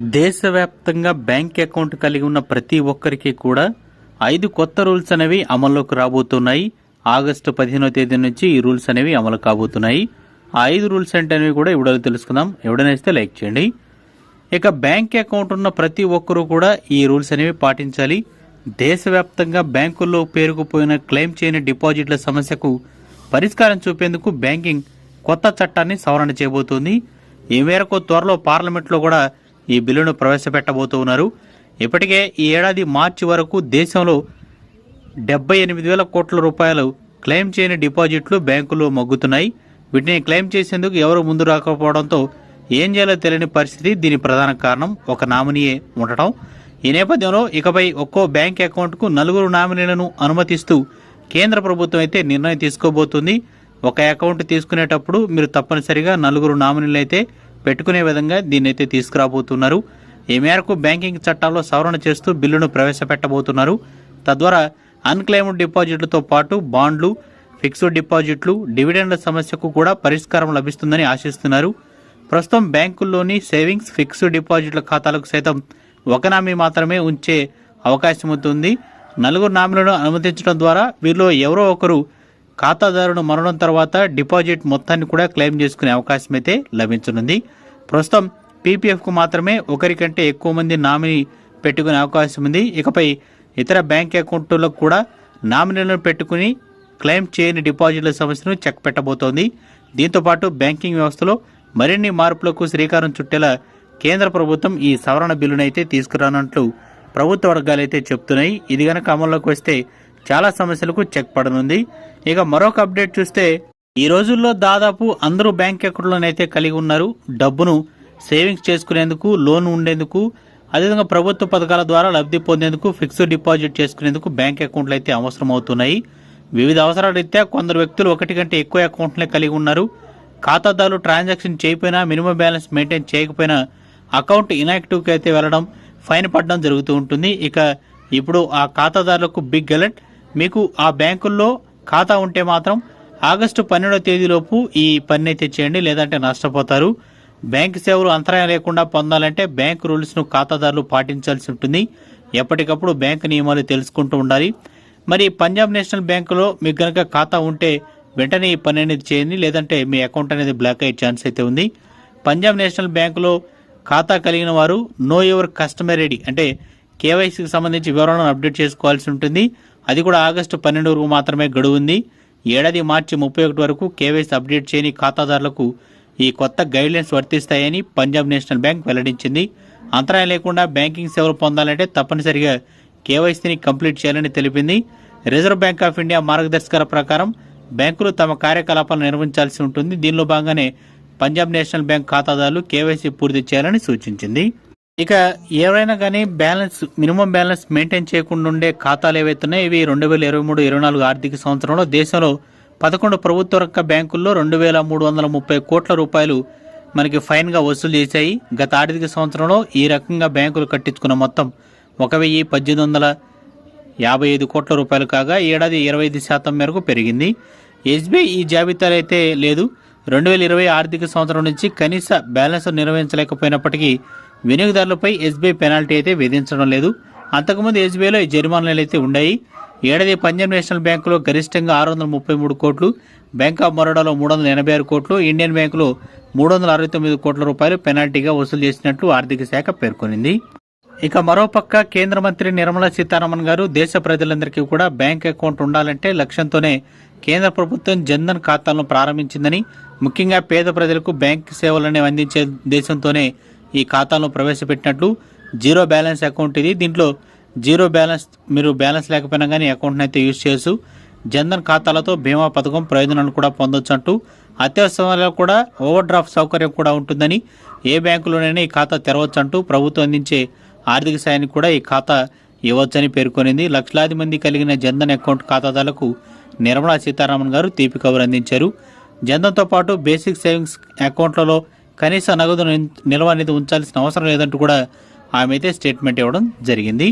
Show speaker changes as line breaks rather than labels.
దేశవ్యాప్తంగా bank account కలిగి ఉన్న ప్రతి ఒక్కరికి కూడా ఐదు కొత్త రూల్స్ అనేవి అమల్లోకి రాబోతున్నాయి. ఆగస్టు పదిహేనో తేదీ నుంచి ఈ రూల్స్ అనేవి అమలు కాబోతున్నాయి. ఆ ఐదు రూల్స్ అనేవి కూడా ఇప్పుడు తెలుసుకుందాం. ఎవడనైతే లైక్ చేయండి. ఇక బ్యాంక్ అకౌంట్ ఉన్న ప్రతి ఒక్కరూ కూడా ఈ రూల్స్ అనేవి పాటించాలి. దేశవ్యాప్తంగా బ్యాంకుల్లో పేరుకుపోయిన క్లెయిమ్ చేయని డిపాజిట్ల సమస్యకు పరిష్కారం చూపేందుకు బ్యాంకింగ్ కొత్త చట్టాన్ని సవరణ చేయబోతోంది. ఈ మేరకు త్వరలో పార్లమెంట్లో కూడా ఈ బిల్లును ప్రవేశపెట్టబోతూ ఉన్నారు ఇప్పటికే ఈ ఏడాది మార్చి వరకు దేశంలో డెబ్బై ఎనిమిది వేల కోట్ల రూపాయలు క్లెయిమ్ చేయని డిపాజిట్లు బ్యాంకులు మగ్గుతున్నాయి. వీటిని క్లెయిమ్ చేసేందుకు ఎవరు ముందు రాకపోవడంతో ఏం చేయాలో తెలియని పరిస్థితి దీని ప్రధాన కారణం ఒక నామినీయే ఉండటం. ఈ నేపథ్యంలో ఇకపై ఒక్కో బ్యాంక్ అకౌంట్కు నలుగురు నామినీలను అనుమతిస్తూ కేంద్ర ప్రభుత్వం అయితే నిర్ణయం తీసుకోబోతుంది. ఒక అకౌంట్ తీసుకునేటప్పుడు మీరు తప్పనిసరిగా నలుగురు నామినీలు అయితే పెట్టుకునే విధంగా దీన్ని అయితే తీసుకురాబోతున్నారు. ఈ మేరకు బ్యాంకింగ్ చట్టాల్లో సవరణ చేస్తూ బిల్లును ప్రవేశపెట్టబోతున్నారు. తద్వారా అన్క్లెయిమ్డ్ డిపాజిట్లతో పాటు బాండ్లు ఫిక్స్డ్ డిపాజిట్లు డివిడెండ్ల సమస్యకు కూడా పరిష్కారం లభిస్తుందని ఆశిస్తున్నారు. ప్రస్తుతం బ్యాంకుల్లోని సేవింగ్స్ ఫిక్స్డ్ డిపాజిట్ల ఖాతాలకు సైతం ఒక నామీ మాత్రమే ఉంచే అవకాశం ఉంటుంది. నలుగురు నామీలను అనుమతించడం ద్వారా వీరిలో ఎవరో ఒకరు ఖాతాదారుడు మరణం తర్వాత డిపాజిట్ మొత్తాన్ని కూడా క్లెయిమ్ చేసుకునే అవకాశం అయితే లభించనుంది. ప్రస్తుతం పీపీఎఫ్కు మాత్రమే ఒకరికంటే ఎక్కువ మంది నామినీ పెట్టుకునే అవకాశం ఉంది. ఇకపై ఇతర బ్యాంక్ అకౌంట్లకు కూడా నామినీలను పెట్టుకుని క్లెయిమ్ చేయని డిపాజిట్ల సమస్యను చెక్ పెట్టబోతోంది దీంతోపాటు బ్యాంకింగ్ వ్యవస్థలో మరిన్ని మార్పులకు శ్రీకారం చుట్టేలా కేంద్ర ప్రభుత్వం ఈ సవరణ బిల్లునైతే తీసుకురానున్నట్లు ప్రభుత్వ వర్గాలైతే చెప్తున్నాయి. ఇది గనక అమల్లోకి వస్తే చాలా సమస్యలకు చెక్ పడనుంది. ఇక మరొక అప్డేట్ చూస్తే ఈ రోజుల్లో దాదాపు అందరూ బ్యాంక్ అకౌంట్లోనైతే కలిగి ఉన్నారు. డబ్బును సేవింగ్స్ చేసుకునేందుకు లోన్ ఉండేందుకు అదేవిధంగా ప్రభుత్వ పథకాల ద్వారా లబ్ధి పొందేందుకు ఫిక్స్డ్ డిపాజిట్ చేసుకునేందుకు బ్యాంక్ అకౌంట్లు అయితే అవసరం అవుతున్నాయి వివిధ అవసరాల రీత్యా కొందరు వ్యక్తులు ఒకటి కంటే ఎక్కువ అకౌంట్లే కలిగి ఉన్నారు. ఖాతాదారులు ట్రాన్సాక్షన్ చేయకపోయినా మినిమం బ్యాలెన్స్ మెయింటైన్ చేయకపోయినా అకౌంట్ ఇనాక్టివ్కి అయితే వెళ్ళడం ఫైన్ పడడం జరుగుతూ ఉంటుంది. ఇక ఇప్పుడు ఆ ఖాతాదారులకు బిగ్ అలర్ట్. మీకు ఆ బ్యాంకుల్లో ఖాతా ఉంటే మాత్రం ఆగస్టు పన్నెండవ తేదీలోపు ఈ పని అయితే చేయండి లేదంటే నష్టపోతారు. బ్యాంక్ సేవలు అంతరాయం లేకుండా పొందాలంటే బ్యాంక్ రూల్స్ను ఖాతాదారులు పాటించాల్సి ఉంటుంది. ఎప్పటికప్పుడు బ్యాంక్ నియమాలు తెలుసుకుంటూ ఉండాలి. మరి పంజాబ్ నేషనల్ బ్యాంకులో మీకు కనుక ఖాతా ఉంటే వెంటనే ఈ పని అనేది చేయండి లేదంటే మీ అకౌంట్ అనేది బ్లాక్ అయ్యే ఛాన్స్ అయితే ఉంది. పంజాబ్ నేషనల్ బ్యాంకులో ఖాతా కలిగిన వారు నో యువర్ కస్టమర్ ఐడి అంటే కేవైసీకి సంబంధించి వివరాలను అప్డేట్ చేసుకోవాల్సి ఉంటుంది. అది కూడా ఆగస్టు పన్నెండు వరకు మాత్రమే గడువు ఉంది. ఏడాది మార్చి ముప్పై ఒకటి వరకు కేవైసీ అప్డేట్ చేయని ఖాతాదారులకు ఈ కొత్త గైడ్లైన్స్ వర్తిస్తాయని పంజాబ్ నేషనల్ బ్యాంక్ వెల్లడించింది. అంతరాయం లేకుండా బ్యాంకింగ్ సేవలు పొందాలంటే తప్పనిసరిగా కేవైసీని కంప్లీట్ చేయాలని తెలిపింది. రిజర్వ్ బ్యాంక్ ఆఫ్ ఇండియా మార్గదర్శకాల ప్రకారం బ్యాంకులు తమ కార్యకలాపాలను నిర్వహించాల్సి ఉంటుంది. దీనిలో భాగంగానే పంజాబ్ నేషనల్ బ్యాంక్ ఖాతాదారులు కేవైసీ పూర్తి చేయాలని సూచించింది. ఇక ఎవరైనా కానీ బ్యాలెన్స్ మినిమం బ్యాలెన్స్ మెయింటైన్ చేయకుండా ఉండే ఖాతాలు ఏవైతున్నాయో ఇవి రెండు వేల ఇరవై మూడు ఇరవై నాలుగు ఆర్థిక సంవత్సరంలో దేశంలో పదకొండు ప్రభుత్వ రంగ బ్యాంకుల్లో రెండు వేల మూడు వందల ముప్పై కోట్ల రూపాయలు మనకి ఫైన్గా వసూలు చేశాయి. గత ఆర్థిక సంవత్సరంలో ఈ రకంగా బ్యాంకులు కట్టించుకున్న మొత్తం ఒక వెయ్యి పద్దెనిమిది వందల యాభై ఐదు కోట్ల రూపాయలు కాగా ఏడాది ఇరవై ఐదు శాతం మేరకు పెరిగింది. ఎస్బీఐ ఈ జాబితాలో అయితే లేదు. రెండు వేల ఇరవై ఆర్థిక సంవత్సరం నుంచి కనీస బ్యాలెన్స్ నిర్వహించలేకపోయినప్పటికీ వినియోగదారులపై ఎస్బీఐ పెనాల్టీ అయితే విధించడం లేదు. అంతకుముందు ఎస్బీఐలో ఈ జరిమానాలు అయితే ఉన్నాయి ఏడాది పంజాబ్ నేషనల్ బ్యాంకులో గరిష్టంగా ఆరు వందల ముప్పై మూడు కోట్లు బ్యాంక్ ఆఫ్ బరోడాలో మూడు వందల ఎనభై ఆరు కోట్లు ఇండియన్ బ్యాంకులో మూడు వందల అరవై తొమ్మిది కోట్ల రూపాయలు పెనాల్టీగా వసూలు చేసినట్లు ఆర్థిక శాఖ పేర్కొనింది. ఇక మరోపక్క కేంద్ర మంత్రి నిర్మలా సీతారామన్ గారు దేశ ప్రజలందరికీ కూడా బ్యాంక్ అకౌంట్ ఉండాలంటే లక్ష్యంతోనే కేంద్ర ప్రభుత్వం జన్ధన్ ఖాతాలను ప్రారంభించిందని ముఖ్యంగా పేద ప్రజలకు బ్యాంక్ సేవలను అందించే దేశంతోనే ఈ ఖాతాలను ప్రవేశపెట్టినట్లు జీరో బ్యాలెన్స్ అకౌంట్ ఇది. దీంట్లో జీరో బ్యాలెన్స్ మీరు బ్యాలెన్స్ లేకపోయినా కానీ అకౌంట్ని అయితే యూజ్ చేయొచ్చు. జన్ధన్ ఖాతాలతో బీమా పథకం ప్రయోజనాన్ని కూడా పొందొచ్చు అంటూ అత్యవసర కూడా ఓవర్ డ్రాఫ్ట్ సౌకర్యం కూడా ఉంటుందని ఏ బ్యాంకులోనైనా ఈ ఖాతా తెరవచ్చు అంటూ ప్రభుత్వం అందించే ఆర్థిక సాయానికి కూడా ఈ ఖాతా ఇవ్వచ్చని పేర్కొనింది. లక్షలాది మంది కలిగిన జన్ధన్ అకౌంట్ ఖాతాదారులకు నిర్మలా సీతారామన్ గారు తీపి కబురు అందించారు. జన్ధన్తో పాటు బేసిక్ సేవింగ్స్ అకౌంట్లలో కనీస నగదు నిల్వ అనేది ఉంచాల్సిన అవసరం లేదంటూ కూడా ఆమె అయితే స్టేట్మెంట్ ఇవ్వడం జరిగింది.